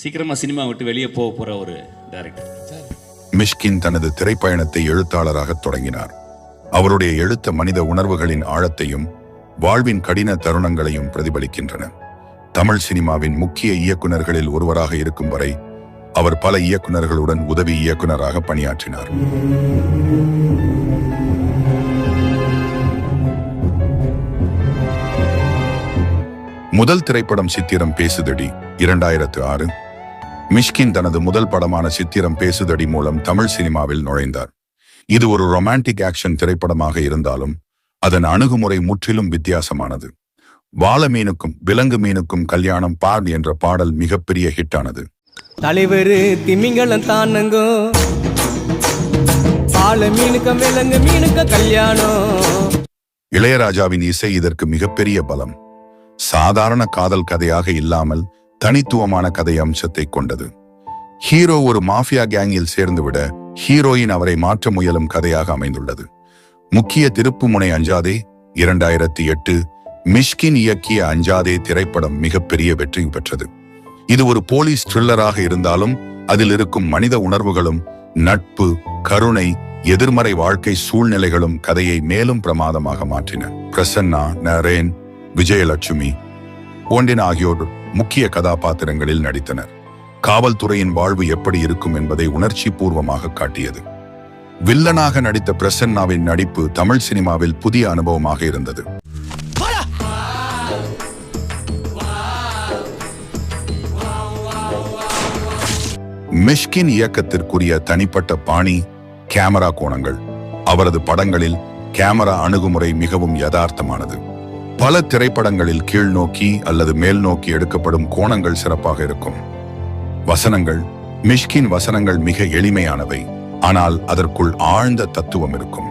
சீக்கிரமா சினிமா விட்டு வெளியே போக போற ஒரு டைரக்டர் மிஷ்கின் தனது திரைப்பயணத்தை எழுத்தாளராக தொடங்கினார். அவருடைய எழுத்த மனித உணர்வுகளின் ஆழத்தையும் வாழ்வின் கடின தருணங்களையும் பிரதிபலிக்கின்றன. தமிழ் சினிமாவின் முக்கிய இயக்குநர்களில் ஒருவராக இருக்கும் வரை அவர் பல இயக்குனர்களுடன் உதவி இயக்குநராக பணியாற்றினார். முதல் திரைப்படம் சித்திரம் பேசுதடி இரண்டாயிரத்து ஆறு. மிஷ்கின் தனது முதல் படமான சித்திரம் பேசுதடி மூலம் தமிழ் சினிமாவில் நுழைந்தார். இது ஒரு ரொமான்டிக் ஆக்ஷன் திரைப்படமாக இருந்தாலும் அதன் அணுகுமுறை முற்றிலும் வித்தியாசமானது. வாழ மீனுக்கும் விலங்கு மீனுக்கும் கல்யாணம் பார் என்ற பாடல் மிகப்பெரிய ஹிட்டானது. தலைவர் திமிங்கலம் தானுங்கோ. மீனுக்க விலங்கு மீனுக்க கல்யாணம். இளையராஜாவின் இசை இதற்கு மிகப்பெரிய பலம். சாதாரண காதல் கதையாக இல்லாமல் தனித்துவமான கதை அம்சத்தை கொண்டது. ஹீரோ ஒரு மாஃபியா கேங்கில் சேர்ந்துவிட ஹீரோயின் அவரை மாற்ற முயலும் கதையாக அமைந்துள்ளது. முக்கிய திருப்புமுனை அஞ்சாதே இரண்டாயிரத்தி எட்டு மிஷ்கின் இயக்கிய அஞ்சாதே திரைப்படம் மிகப்பெரிய வெற்றி பெற்றது. இது ஒரு போலீஸ் த்ரில்லராக இருந்தாலும் அதில் இருக்கும் மனித உணர்வுகளும் நட்பு கருணை எதிர்மறை வாழ்க்கை சூழ்நிலைகளும் கதையை மேலும் பிரமாதமாக மாற்றின. பிரசன்னா நரேன் விஜயலட்சுமி போண்டின் ஆகியோர் முக்கிய கதாபாத்திரங்களில் நடித்தனர். காவல்துறையின் வாழ்வு எப்படி இருக்கும் என்பதை உணர்ச்சி பூர்வமாக காட்டியது. வில்லனாக நடித்த பிரசன்னாவின் நடிப்பு தமிழ் சினிமாவில் புதிய அனுபவமாக இருந்தது. மிஷ்கின் இயக்கத்திற்குரிய தனிப்பட்ட பாணி கேமரா கோணங்கள். அவரது படங்களில் கேமரா அணுகுமுறை மிகவும் யதார்த்தமானது. பல திரைப்படங்களில் கீழ் நோக்கி அல்லது மேல் நோக்கி எடுக்கப்படும் கோணங்கள் சிறப்பாக இருக்கும். வசனங்கள் மிஷ்கின் வசனங்கள் மிக எளிமையானவை ஆனால் அதற்குள் ஆழ்ந்த தத்துவம் இருக்கும்.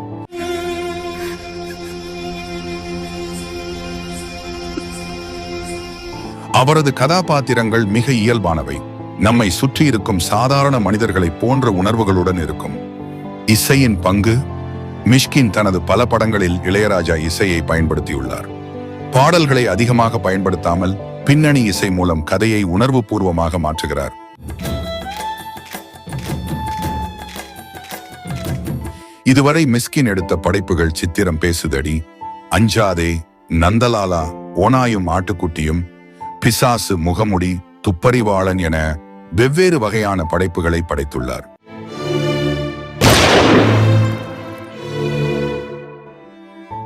அவரது கதாபாத்திரங்கள் மிக இயல்பானவை. நம்மை சுற்றி இருக்கும் சாதாரண மனிதர்களை போன்ற உணர்வுகளுடன் இருக்கும். இசையின் பங்கு மிஷ்கின் தனது பல படங்களில் இளையராஜா இசையை பயன்படுத்தியுள்ளார். பாடல்களை அதிகமாக பயன்படுத்தாமல் பின்னணி இசை மூலம் கதையை உணர்வுபூர்வமாக மாற்றுகிறார். இதுவரை மிஸ்கின் எடுத்த படைப்புகள் சித்திரம் பேசுதடி அஞ்சாதே நந்தலாலா ஓனாயும் ஆட்டுக்குட்டியும் பிசாசு முகமுடி துப்பறிவாளன் என வெவ்வேறு வகையான படைப்புகளை படைத்துள்ளார்.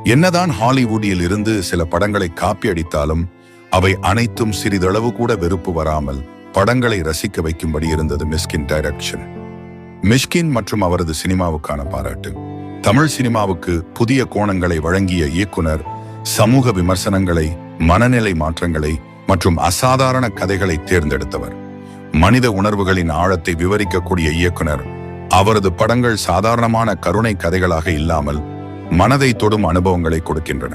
என்னதான் ஹாலிவுட்டில் இருந்து சில படங்களை காப்பி அடித்தாலும் அவை அனைத்தும் சிறிதளவு கூட வெறுப்பு வராமல் படங்களை ரசிக்க வைக்கும்படி இருந்தது மிஸ்கின் டைரக்ஷன். மிஷ்கின் மற்றும் அவரது சினிமாவுக்கான பாராட்டு. தமிழ் சினிமாவுக்கு புதிய கோணங்களை வழங்கிய இயக்குனர் சமூக விமர்சனங்களை மனநிலை மாற்றங்களை மற்றும் அசாதாரண கதைகளை தேர்ந்தெடுத்தவர். மனித உணர்வுகளின் ஆழத்தை விவரிக்கக்கூடிய இயக்குனர் அவரது படங்கள் சாதாரணமான கருணை கதைகளாக இல்லாமல் மனதை தொடும் அனுபவங்களை கொடுக்கின்றன.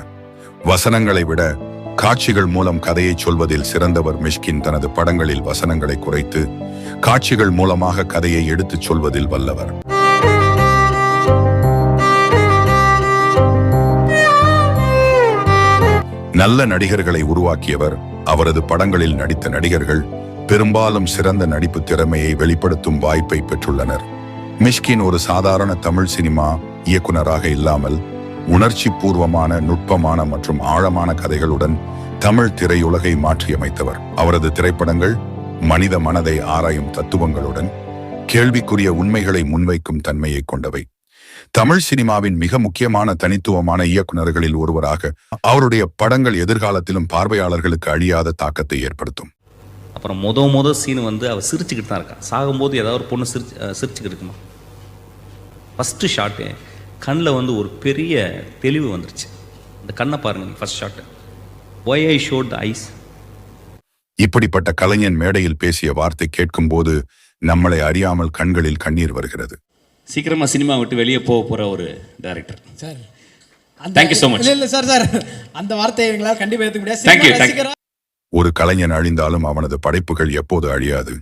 வசனங்களை விட காட்சிகள் மூலம் கதையை சொல்வதில் சிறந்தவர் மிஷ்கின் தனது படங்களில் வசனங்களை குறைத்து காட்சிகள் மூலமாக கதையை எடுத்துச் சொல்வதில் வல்லவர். நல்ல நடிகர்களை உருவாக்கியவர் அவரது படங்களில் நடித்த நடிகர்கள் பெரும்பாலும் சிறந்த நடிப்பு திறமையை வெளிப்படுத்தும் வாய்ப்பை பெற்றுள்ளனர். மிஷ்கின் ஒரு சாதாரண தமிழ் சினிமா இயக்குனராக இல்லாமல் உணர்ச்சி பூர்வமான நுட்பமான மற்றும் ஆழமான கதைகளுடன் தமிழ் திரையுலகை மாற்றியமைத்தவர். அவரது திரைப்படங்கள் மனித மனதை ஆராயும் தத்துவங்களுடன் கேள்விக்குரிய உண்மைகளை முன்வைக்கும் தன்மையை கொண்டவை. தமிழ் சினிமாவின் மிக முக்கியமான தனித்துவமான இயக்குனர்களில் ஒருவராக அவருடைய படங்கள் எதிர்காலத்திலும் பார்வையாளர்களுக்கு அழியாத தாக்கத்தை ஏற்படுத்தும். அப்புறம் முத முத சீன் வந்து அவள் சிரிச்சுக்கிட்டு தான் இருக்கான் சாகும்போது ஏதாவது ஒரு பொண்ணு சிரிச்சு சிரிச்சுக்கிட்டு இருக்குமா? ஃபஸ்ட்டு ஷாட்டு கண்ணில் வந்து ஒரு பெரிய தெளிவு வந்துருச்சு. இந்த கண்ணை பாருங்க first shot why I shot the eyes இப்படிப்பட்ட கலைஞன் மேடையில் பேசிய வார்த்தை கேட்கும்போது நம்மளை அறியாமல் கண்களில் கண்ணீர் வருகிறது. சீக்கிரமா சினிமா விட்டு வெளியே போக போற ஒரு டைரக்டர் சார் அந்த Thank you so much. இல்ல இல்ல சார் சார். அந்த வார்த்தையை எங்களால் கண்டிப்பா ஏத்துக்க முடியாது. Thank you, cinema thank you. ரசிகரா ஒரு கலைஞன் அழிந்தாலும் அவனது படைப்புகள் எப்போது அழியாது?